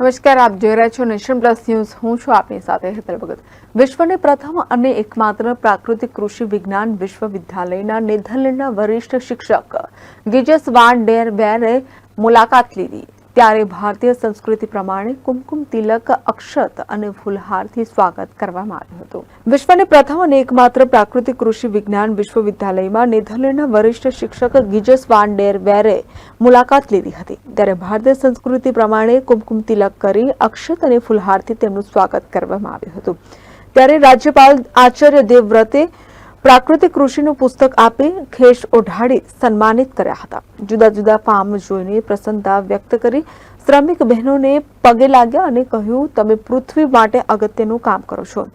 નમસ્કાર, આપ જોઈ રહ્યા છો નેશન પ્લસ ન્યૂઝ. હું છું આપની સાથે હેતલ ભગત. વિશ્વની પ્રથમ અને એકમાત્ર પ્રાકૃતિક કૃષિ વિજ્ઞાન વિશ્વવિદ્યાલયના નેધરલેન્ડના વરિષ્ઠ શિક્ષક ગિજસ વાન ડેર વેરે મુલાકાત લીધી. ત્યારે ભારતીય સંસ્કૃતિ પ્રમાણે કુમકુમ તિલક, અક્ષત અને ફૂલહારથી સ્વાગત કરવામાં આવ્યું હતું. વિશ્વની પ્રથમ અને એકમાત્ર પ્રાકૃતિક કૃષિ વિજ્ઞાન વિશ્વવિદ્યાલયમાં નેધરલેન્ડના વરિષ્ઠ શિક્ષક ગિજસ વાન ડેર વેરે મુલાકાત લીધી હતી. ત્યારે ભારતીય સંસ્કૃતિ પ્રમાણે કુમકુમ તિલક કરી, અક્ષત અને ફૂલહારથી તેમનું સ્વાગત કરવામાં આવ્યું હતું. ત્યારે રાજ્યપાલ આચાર્ય દેવવ્રતે પ્રાકૃતિક કૃષિનું પુસ્તક આપી ખેશ ઓઢાડી સન્માનિત કર્યા હતા. જુદા જુદા ફાર્મ જોઈને પ્રસન્નતા વ્યક્ત કરી શ્રમિક બહેનોને પગે લાગ્યા અને કહ્યું, તમે પૃથ્વી માટે અગત્યનું કામ કરો છો.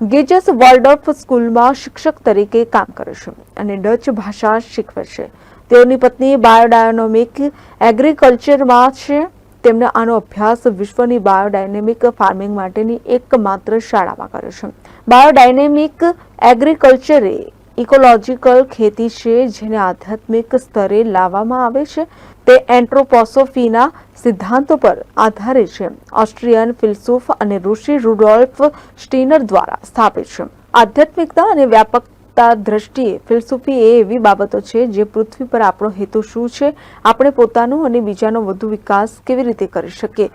ગેજસ વર્લ્ડ સ્કૂલમાં શિક્ષક તરીકે કામ કરે છે અને ડચ ભાષા શીખવે છે. તેઓની પત્ની બાયોડાયનોમિક એગ્રીકલ્ચરમાં છે. તેમણે આનો અભ્યાસ વિશ્વની બાયોડાયનેમિક ફાર્મિંગ માટેની એકમાત્ર શાળામાં કર્યો છે. બાયોડાયનેમિક એગ્રીકલ્ચર એ ઇકોલોજીકલ ખેતી છે, જેને આધ્યાત્મિક સ્તરે લાવવામાં આવે છે. તે એન્ટ્રોપોસોફીના સિદ્ધાંતો પર આધારે છે. ઓસ્ટ્રિયન ફિલસૂફ અને ઋષિ રુડોલ્ફ સ્ટીનર દ્વારા સ્થાપિત છે. આધ્યાત્મિકતા અને વ્યાપકતા દ્રષ્ટિએ ફિલસૂફી એ એવી બાબતો છે, જે પૃથ્વી પર આપણો હેતુ શું છે, આપણે પોતાનો અને બીજાનો વધુ વિકાસ કેવી રીતે કરી શકીએ?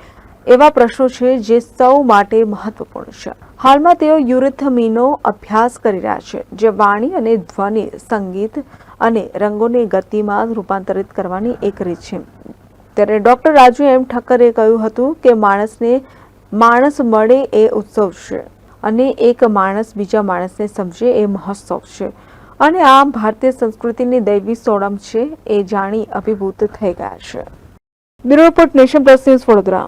એવા પ્રશ્નો છે જે સૌ માટે મહત્વપૂર્ણ છે. હાલમાં તેઓ યુરિથમીનો અભ્યાસ કરી રહ્યા છે, જે વાણી અને ધ્વનિ, સંગીત અને રંગોને ગતિમાં રૂપાંતરિત કરવાની એક રીત છે. ત્યારે ડોક્ટર રાજુ એમ ઠક્કરે કહ્યું હતું કે માણસને માણસ મળે એ ઉત્સવ છે અને એક માણસ બીજા માણસને સમજે એ મહોત્સવ છે. અને આ ભારતીય સંસ્કૃતિની દૈવી સોડમ છે એ જાણી અભિભૂત થઈ ગયા છે. Bureau report Nation Plus News Vadodara.